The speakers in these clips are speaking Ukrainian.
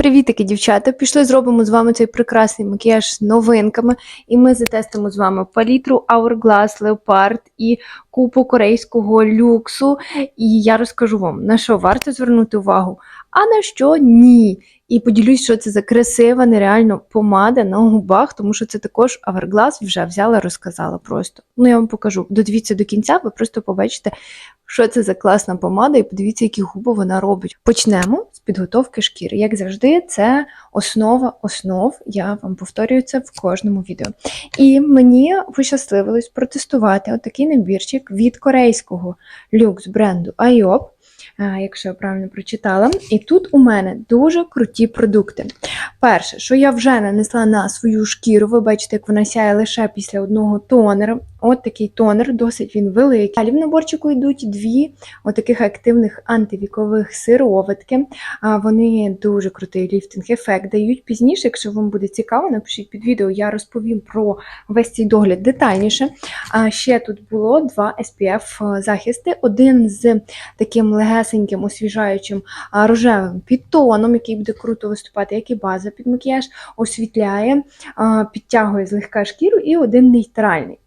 Привітики, дівчата! Пішли зробимо з вами цей прекрасний макіяж з новинками. І ми затестимо з вами палітру Hourglass Leopard і купу корейського люксу. І я розкажу вам, на що варто звернути увагу, а на що ні. І поділюсь, що це за красива, нереально помада на губах, тому що це також Hourglass вже взяла, розказала просто. Ну, я вам покажу. Додивіться до кінця, ви просто побачите, що це за класна помада, і подивіться, які губи вона робить. Почнемо з підготовки шкіри. Як завжди, це основа основ. Я вам повторюю це в кожному відео. І мені пощасливилось протестувати отакий набірчик від корейського люкс бренду е, якщо я правильно прочитала. І тут у мене дуже круті продукти. Перше, що я вже нанесла на свою шкіру, ви бачите, як вона сяє лише після одного тонера. От такий тонер, досить він великий. Далі в наборчику йдуть дві отаких активних антивікових сироватки. Вони дуже крутий ліфтинг-ефект дають. Пізніше, якщо вам буде цікаво, напишіть під відео, я розповім про весь цей догляд детальніше. А ще тут було два SPF захисти. Один з таким легесеньким, освіжаючим рожевим підтоном, який буде круто виступати, як і база під макіяж, освітляє, підтягує злегка шкіру, і один нейтральний.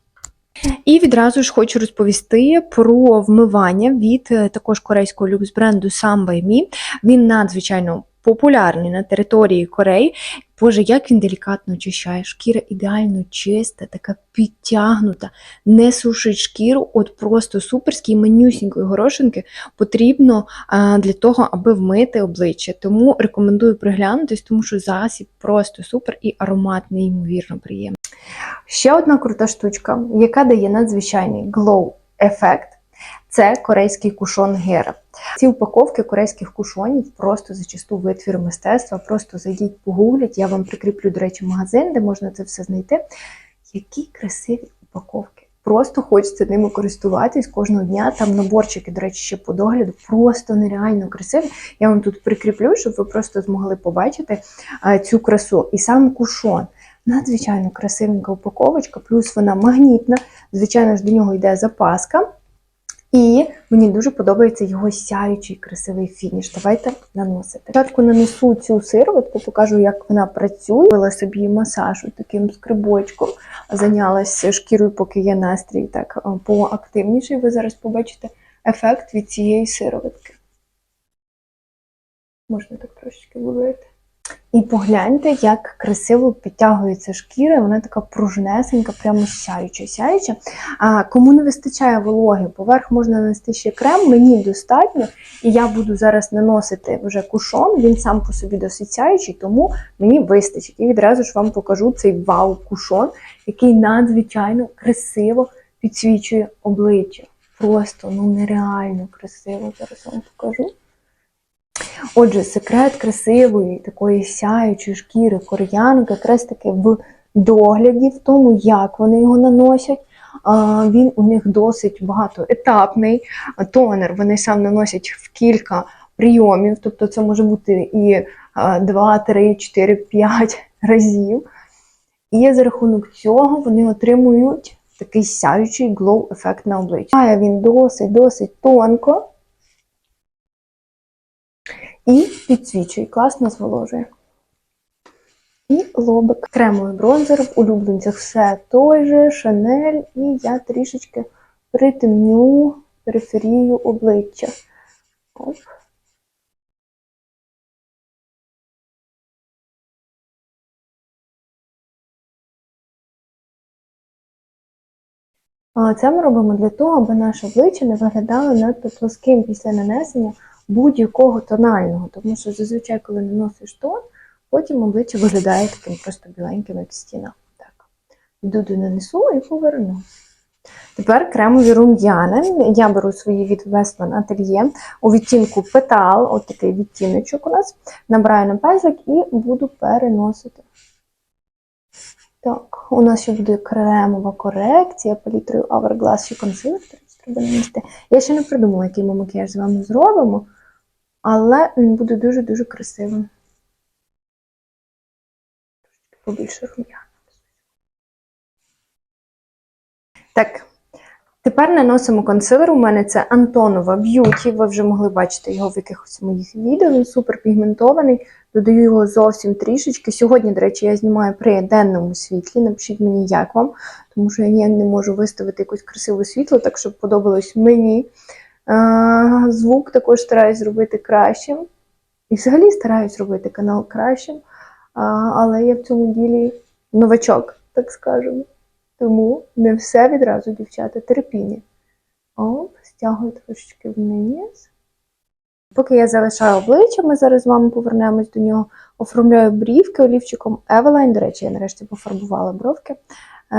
І відразу ж хочу розповісти про вмивання від е, також корейського люкс бренду Samba Me. Він надзвичайно популярний на території Кореї. Боже, як він делікатно очищає. Шкіра ідеально чиста, така підтягнута, не сушить шкіру, от просто суперської манюсінької горошинки потрібно а, для того, аби вмити обличчя. Тому рекомендую приглянутись, тому що засіб просто супер і аромат неймовірно приємний. Ще одна крута штучка, яка дає надзвичайний glow ефект. Це корейський кушон Гера. Ці упаковки корейських кушонів просто зачасту витвір мистецтва. Просто зайдіть, погугліть. Я вам прикріплю, до речі, магазин, де можна це все знайти. Які красиві упаковки. Просто хочеться ними користуватись кожного дня. Там наборчики, до речі, ще по догляду, просто нереально красиві. Я вам тут прикріплю, щоб ви просто змогли побачити а, цю красу. І сам кушон. Надзвичайно красивенька упаковочка, плюс вона магнітна. Звичайно ж, до нього йде запаска. І мені дуже подобається його сяючий красивий фініш. Давайте наносити. Спочатку нанесу цю сироватку, покажу, як вона працює. Робила собі масаж таким скрибочком, зайнялася шкірою, поки є настрій так поактивніший. Ви зараз побачите ефект від цієї сироватки. Можна так трошечки вилити. І погляньте, як красиво підтягується шкіра, вона така пружнесенька, прямо сяюча, сяюча. А кому не вистачає вологи, поверх можна нанести ще крем, мені достатньо. І я буду зараз наносити вже кушон, він сам по собі досить сяючий, тому мені вистачить. І відразу ж вам покажу цей вау-кушон, який надзвичайно красиво підсвічує обличчя. Просто ну нереально красиво. Зараз вам покажу. Отже, секрет красивої, такої сяючої шкіри кореянок якраз таки в догляді, в тому, як вони його наносять. Він у них досить багатоетапний. Тонер вони сам наносять в кілька прийомів, тобто це може бути і 2, 3, 4, 5 разів. І за рахунок цього вони отримують такий сяючий глоу-ефект на обличчі. Має він досить-досить тонко. І підсвічує, класно зволожує. І лобик. Кремовий бронзер в улюбленцях все той же, шанель, і я трішечки притемню периферію обличчя. Оп. Це ми робимо для того, аби наше обличчя не виглядало надто плоским після нанесення будь-якого тонального, тому що зазвичай, коли наносиш тон, потім обличчя виглядає таким просто біленьким, як стіна. Так. Йду нанесу і поверну. Тепер кремові рум'яни. Я беру свої від Westman Atelier у відтінку петал, от такий відтіночок у нас. Набираю на пензлик і буду переносити. Так, у нас ще буде кремова корекція палітрою Hourglass ще консилер треба нанести. Я ще не придумала, який ми макіяж з вами зробимо, але він буде дуже-дуже красивим. Побільше рум'яна. Так, Тепер наносимо консилер. У мене це Антонова Б'юті. Ви вже могли бачити його в якихось моїх відео. Він супер пігментований. Додаю його зовсім трішечки. Сьогодні, до речі, я знімаю при денному світлі. Напишіть мені, як вам, тому що я ніяк не можу виставити якусь красиве світло, так щоб подобалось мені. А, звук також стараюсь зробити кращим. І взагалі стараюсь робити канал кращим. Але я в цьому ділі новачок, так скажемо. Тому не все відразу, дівчата, терпіння. Оп, стягую трошечки вниз. Поки я залишаю обличчя, ми зараз з вами повернемось до нього. Оформляю брівки олівчиком Eveline. До речі, я нарешті пофарбувала бровки. Е,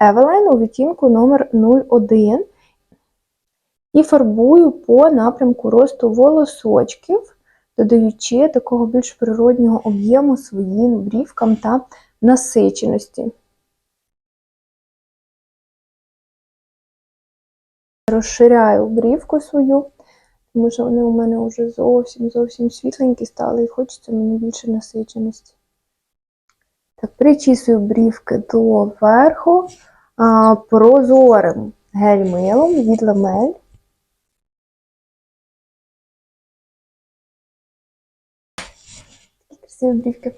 Eveline у відтінку номер 01. І фарбую по напрямку росту волосочків, додаючи такого більш природнього об'єму своїм брівкам та насиченості. Розширяю брівку свою, тому що вони у мене вже зовсім зовсім світленькі стали, і хочеться мені більше насиченості. Так, причісую брівки до верху прозорим гель-милом від ламель. Такі красиві брівки.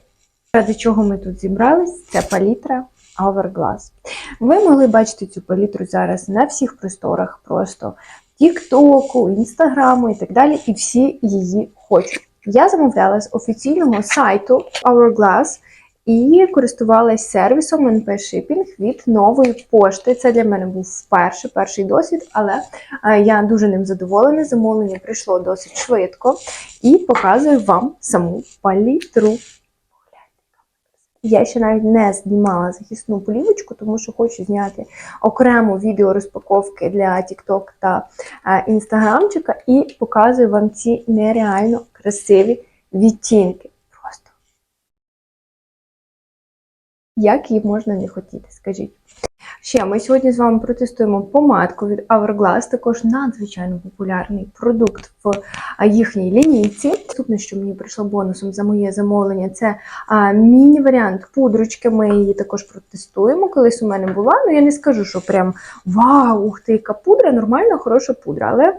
Ради чого ми тут зібрались? Це палітра Hourglass. Ви могли бачити цю палітру зараз на всіх просторах, просто Тіктоку, Інстаграму і так далі, і всі її хочуть. Я замовляла з офіційного сайту Hourglass і користувалась сервісом NP Shipping від нової пошти. Це для мене був вперше перший досвід, але е, я дуже ним задоволена. Замовлення прийшло досить швидко і показую вам саму палітру. Я ще навіть не знімала захисну полівочку, тому що хочу зняти окремо відео розпаковки для TikTok та е, інстаграмчика і показую вам ці нереально красиві відтінки. Як її можна не хотіти, скажіть. Ще ми сьогодні з вами протестуємо помадку від Hourglass, також надзвичайно популярний продукт в їхній лінійці. Наступне, що мені прийшло бонусом за моє замовлення, це міні-варіант пудрочки. Ми її також протестуємо. Колись у мене була. Ну я не скажу, що прям вау, ух ти, яка пудра, нормальна, хороша пудра. Але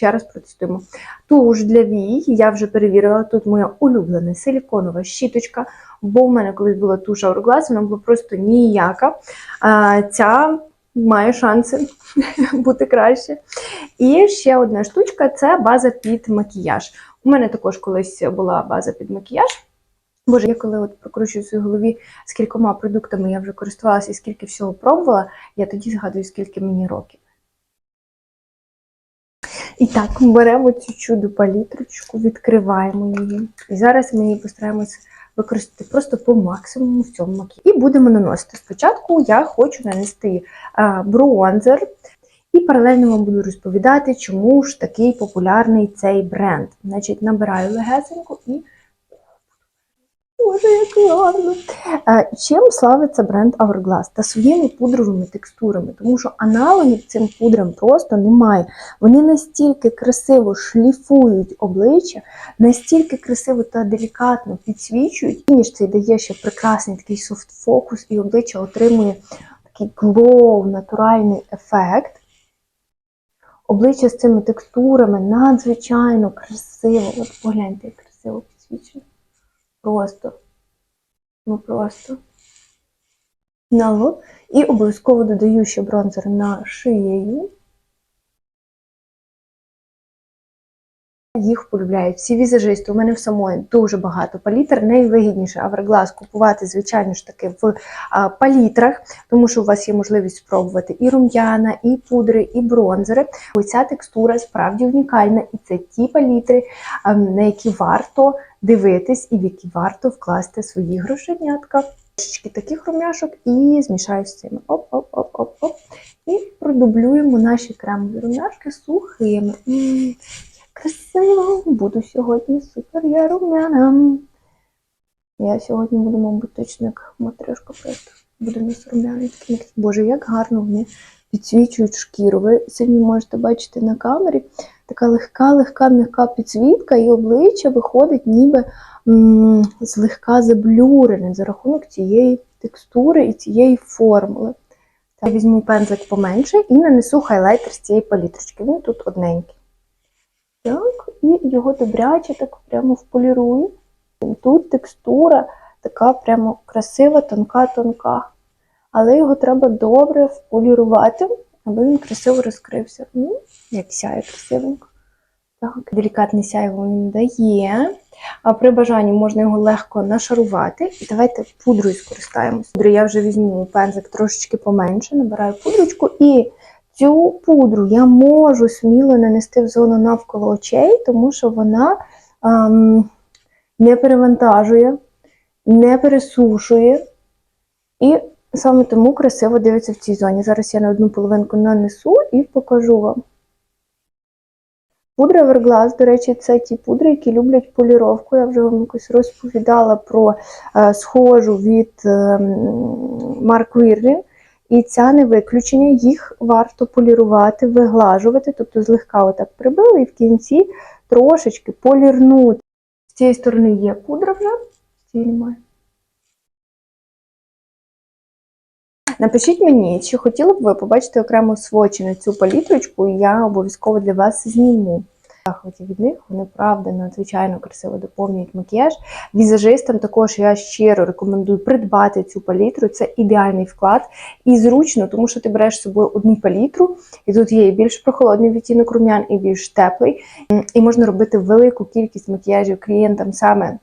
ще раз протестуємо. Туш для вій, я вже перевірила, тут моя улюблена силіконова щіточка, бо в мене колись була туш Hourglass, вона була просто ніяка. А, Ця має шанси бути краще. І ще одна штучка це база під макіяж. У мене також колись була база під макіяж. Боже, я коли от прокручую в своїй голові, з кількома продуктами я вже користувалася і скільки всього пробувала, я тоді згадую, скільки мені років. І так, беремо цю чуду палітрочку, відкриваємо її. І зараз ми її постараємося використати просто по максимуму в цьому макі. І будемо наносити. Спочатку я хочу нанести а, бронзер. І паралельно вам буду розповідати, чому ж такий популярний цей бренд. Значить, набираю легесенько і. Боже, як гарно! Е, Чим славиться бренд Hourglass? Та своїми пудровими текстурами, тому що аналогів цим пудрам просто немає. Вони настільки красиво шліфують обличчя, настільки красиво та делікатно підсвічують, і ніж це дає ще прекрасний такий софт-фокус, і обличчя отримує такий глоу, натуральний ефект. Обличчя з цими текстурами надзвичайно красиво. От погляньте, як красиво підсвічено. Просто. Ну просто. На лоб. І обов'язково додаю ще бронзер на шиєю. Їх полюбляють всі візажисти. У мене в самої дуже багато палітр. Найвигідніше Hourglass купувати, звичайно ж таки, в а, палітрах, тому що у вас є можливість спробувати і рум'яна, і пудри, і бронзери. Ось ця текстура справді унікальна, і це ті палітри, а, на які варто дивитись і в які варто вкласти свої грошенятка. Трошечки таких рум'яшок і змішаю з цими. Оп-оп-оп-оп-оп. І продублюємо наші кремові рум'яшки сухими. Красиво, буду сьогодні супер я румяна. Я сьогодні буду, мабуть, точно як матрешка просто. Буду міс румяний. Боже, як гарно вони підсвічують шкіру. Ви сьогодні можете бачити на камері така легка, легка, м'яка підсвітка, і обличчя виходить ніби м- злегка заблюрене за рахунок цієї текстури і цієї формули. Я візьму пензлик поменше і нанесу хайлайтер з цієї палітрочки. Він тут одненький. Так, і його добряче так прямо вполірую. Тут текстура така прямо красива, тонка-тонка. Але його треба добре вполірувати, аби він красиво розкрився. Ну, як сяє красивенько. Так, делікатне сяйво він дає. А при бажанні можна його легко нашарувати. І давайте пудрою скористаємося. Я вже візьму пензик трошечки поменше, набираю пудрочку і цю пудру я можу сміло нанести в зону навколо очей, тому що вона ем, не перевантажує, не пересушує. І саме тому красиво дивиться в цій зоні. Зараз я на одну половинку нанесу і покажу вам. Пудра Everglass, до речі, це ті пудри, які люблять поліровку. Я вже вам якось розповідала про е, схожу від е, Марк Вірлін. І ця не виключення, їх варто полірувати, виглажувати, тобто злегка отак прибили і в кінці трошечки полірнути. З цієї сторони є пудра вже, з цієї немає. Напишіть мені, чи хотіли б ви побачити окремо свочі на цю палітрочку, і я обов'язково для вас зніму. Захваті від них, вони правда надзвичайно красиво доповнюють макіяж. Візажистам також я щиро рекомендую придбати цю палітру. Це ідеальний вклад і зручно, тому що ти береш з собою одну палітру, і тут є і більш прохолодний відтінок рум'ян, і більш теплий. І можна робити велику кількість макіяжів клієнтам саме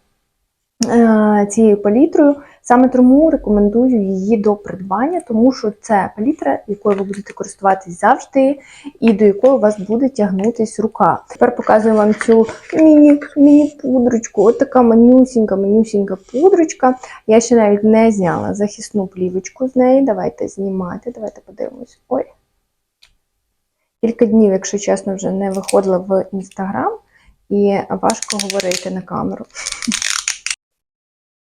цією палітрою. Саме тому рекомендую її до придбання, тому що це палітра, якою ви будете користуватись завжди, і до якої у вас буде тягнутись рука. Тепер показую вам цю міні, міні-пудрочку. От така манюсінька, манюсінька пудрочка. Я ще навіть не зняла захисну плівочку з неї. Давайте знімати, давайте подивимось. Ой. Кілька днів, якщо чесно, вже не виходила в інстаграм, і важко говорити на камеру.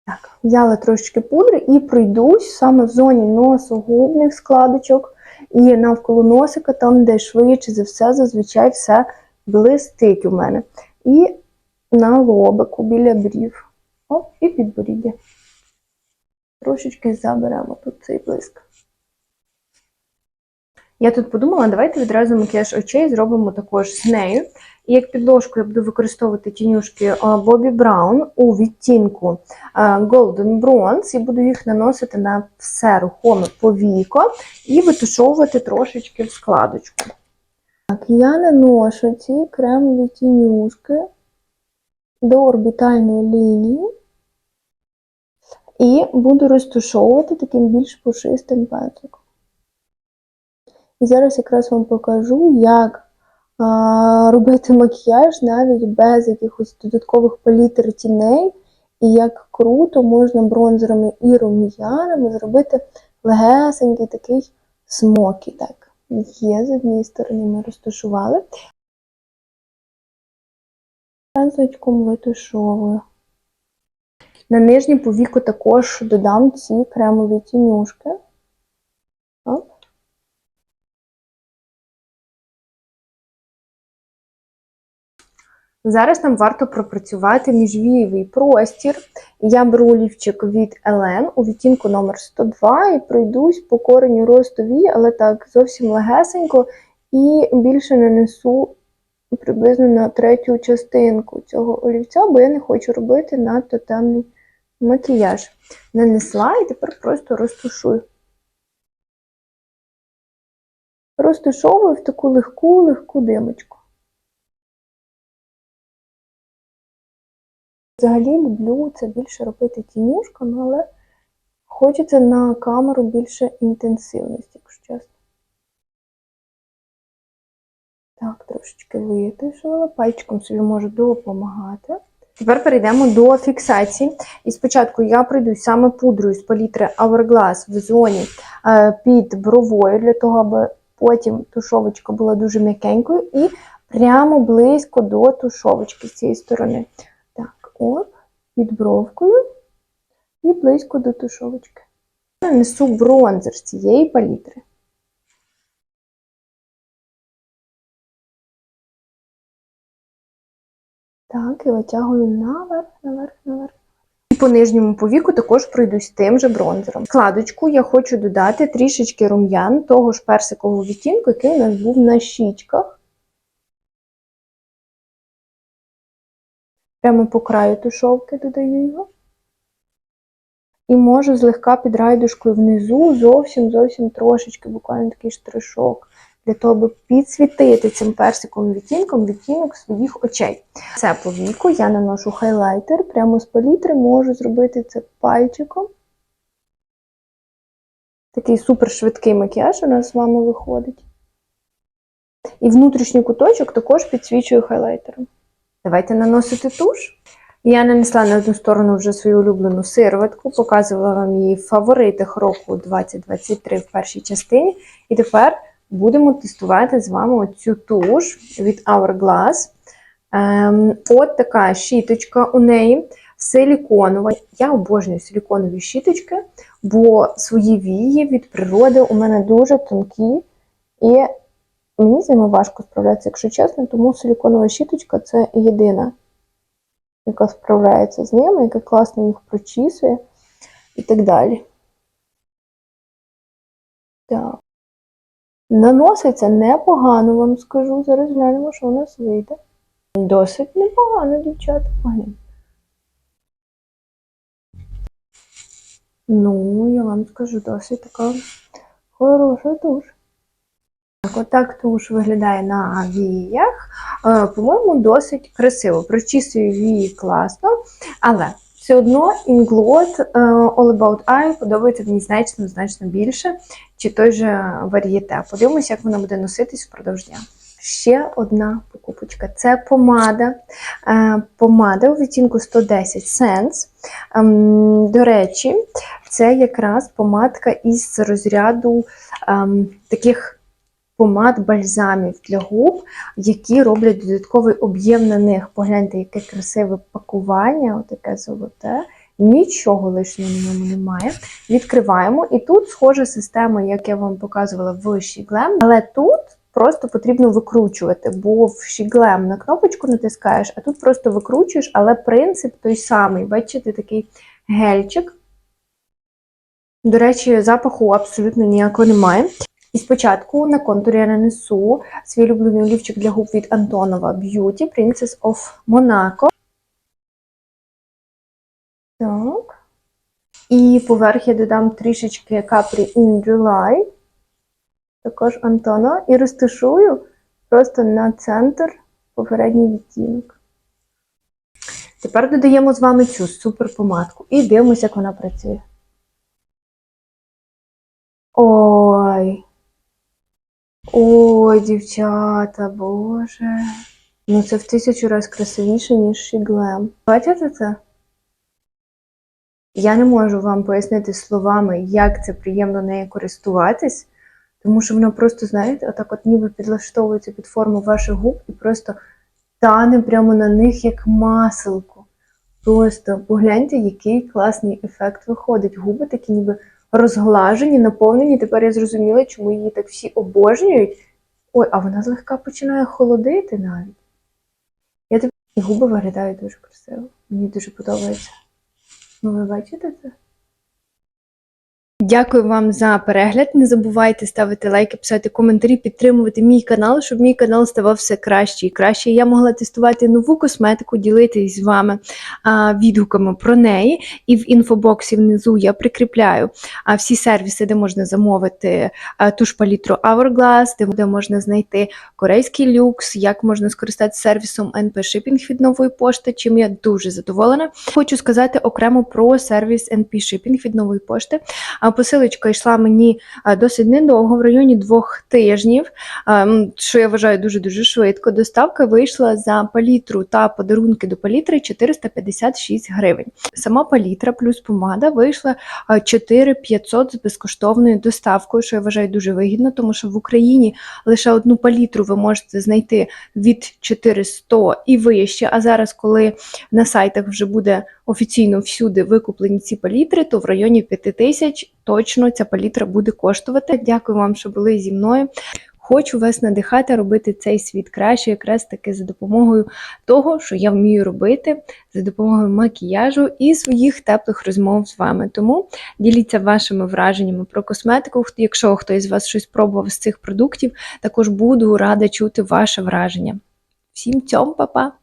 Так, взяла трошечки пудри і пройдусь саме в зоні носогубних складочок і навколо носика, там, де швидше за все, зазвичай все блистить у мене. І на лобику біля брів. Оп, і підборіддя. Трошечки заберемо тут цей блиск. Я тут подумала, давайте відразу макіяж очей зробимо також з нею. І як підложку я буду використовувати тінюшки Бобі Браун у відтінку Golden Bronze і буду їх наносити на все рухоме повіко і витушовувати трошечки в складочку. Так, я наношу ці кремові тінюшки до орбітальної лінії і буду розтушовувати таким більш пушистим пензликом. І зараз якраз вам покажу, як а, робити макіяж навіть без якихось додаткових палітр тіней, і як круто можна бронзерами і рум'янами зробити легесенький такий смокі. Так, є з однієї сторони ми розташували. Пензличком витушовую. На нижнє повіку також додам ці кремові тінюшки. Зараз нам варто пропрацювати міжвієвий простір. Я беру олівчик від Елен у відтінку номер 102 і пройдусь по кореню росту вії, але так зовсім легесенько, і більше нанесу приблизно на третю частинку цього олівця, бо я не хочу робити надто темний макіяж. Нанесла і тепер просто розтушую. Розтушовую в таку легку-легку димочку. Взагалі люблю це більше робити тінюшками, але хочеться на камеру більше інтенсивності, якщо чесно. Так, трошечки витишила, пальчиком собі можу допомагати. Тепер перейдемо до фіксації. І спочатку я пройду саме пудрою з палітри Hourglass в зоні е, під бровою, для того, аби потім тушовочка була дуже м'якенькою, і прямо близько до тушовочки з цієї сторони. Так, під бровкою і близько до тушовочки. Нанесу бронзер з цієї палітри. Так, і витягую наверх, наверх, наверх. І по нижньому повіку також пройдусь тим же бронзером. Складочку я хочу додати трішечки рум'ян того ж персикового відтінку, який у нас був на щічках. Прямо по краю тушовки додаю його. І можу злегка під райдушкою внизу зовсім зовсім трошечки, буквально такий штришок, для того, аби підсвітити цим персиковим відтінком відтінок своїх очей. Це по віку я наношу хайлайтер, прямо з палітри можу зробити це пальчиком. Такий супер швидкий макіяж у нас з вами виходить. І внутрішній куточок також підсвічую хайлайтером. Давайте наносити туш. Я нанесла на одну сторону вже свою улюблену сироватку, показувала вам її в фаворитах року 2023 в першій частині. І тепер будемо тестувати з вами оцю туш від Hourglass. Ем, от така щіточка у неї силіконова. Я обожнюю силіконові щіточки, бо свої вії від природи у мене дуже тонкі. І мені з ними важко справлятися, якщо чесно, тому силіконова щіточка це єдина яка справляється з ними, яка класно їх прочісує і так далі. Так. Наноситься непогано, вам скажу. Зараз глянемо, що у нас вийде. Досить непогано, дівчата, погляньте. Ну, я вам скажу, досить така хороша туш. Так, отак туш виглядає на віях. Е, По-моєму, досить красиво. Прочісує вії класно, але все одно Inglot е, All About Eye подобається мені значно значно більше, чи той же варієте. Подивимося, як вона буде носитись впродовж дня. Ще одна покупочка. Це помада. Е, Помада у відтінку 110 Sense. Ем, До речі, це якраз помадка із розряду ем, таких помад бальзамів для губ, які роблять додатковий об'єм на них. Погляньте, яке красиве пакування, отаке золоте. Нічого лишнього на ньому немає. Відкриваємо. І тут схожа система, як я вам показувала в Shiglam, але тут просто потрібно викручувати, бо в Shiglam на кнопочку натискаєш, а тут просто викручуєш, але принцип той самий. Бачите, такий гельчик. До речі, запаху абсолютно ніякого немає. І спочатку на контурі я нанесу свій улюблений олівчик для губ від Антонова Beauty Princess of Monaco. Так. І поверх я додам трішечки Capri in July. Також Антона. І розташую просто на центр попередній відтінок. Тепер додаємо з вами цю супер помадку і дивимося, як вона працює. Ой. Ой, дівчата, боже. Ну це в тисячу разів красивіше, ніж Шіглем. Бачите це? Я не можу вам пояснити словами, як це приємно нею користуватись, тому що вона просто, знаєте, отак от ніби підлаштовується під форму ваших губ і просто тане прямо на них як маселко. Просто погляньте, який класний ефект виходить. Губи такі ніби розглажені, наповнені. Тепер я зрозуміла, чому її так всі обожнюють. Ой, а вона злегка починає холодити навіть. Я тепер... Губи виглядають дуже красиво. Мені дуже подобається. Ну, ви бачите це? Дякую вам за перегляд. Не забувайте ставити лайки, писати коментарі, підтримувати мій канал, щоб мій канал ставав все краще і краще. Я могла тестувати нову косметику, ділитись з вами а, відгуками про неї. І в інфобоксі внизу я прикріпляю а, всі сервіси, де можна замовити а, ту ж палітру Hourglass, де, де можна знайти корейський люкс, як можна скористатися сервісом NP Shipping від нової пошти, чим я дуже задоволена. Хочу сказати окремо про сервіс NP Shipping від нової пошти. Посилочка йшла мені досить недовго, в районі двох тижнів, що я вважаю дуже-дуже швидко. Доставка вийшла за палітру та подарунки до палітри 456 гривень. Сама палітра плюс помада вийшла а, 4500 з безкоштовною доставкою, що я вважаю дуже вигідно, тому що в Україні лише одну палітру ви можете знайти від 400 і вище. А зараз, коли на сайтах вже буде офіційно всюди викуплені ці палітри, то в районі 5000 точно ця палітра буде коштувати. Дякую вам, що були зі мною. хочу вас надихати робити цей світ краще, якраз таки за допомогою того, що я вмію робити, за допомогою макіяжу і своїх теплих розмов з вами. Тому діліться вашими враженнями про косметику. Якщо хтось з вас щось пробував з цих продуктів, також буду рада чути ваше враження. Всім цьом, па-па!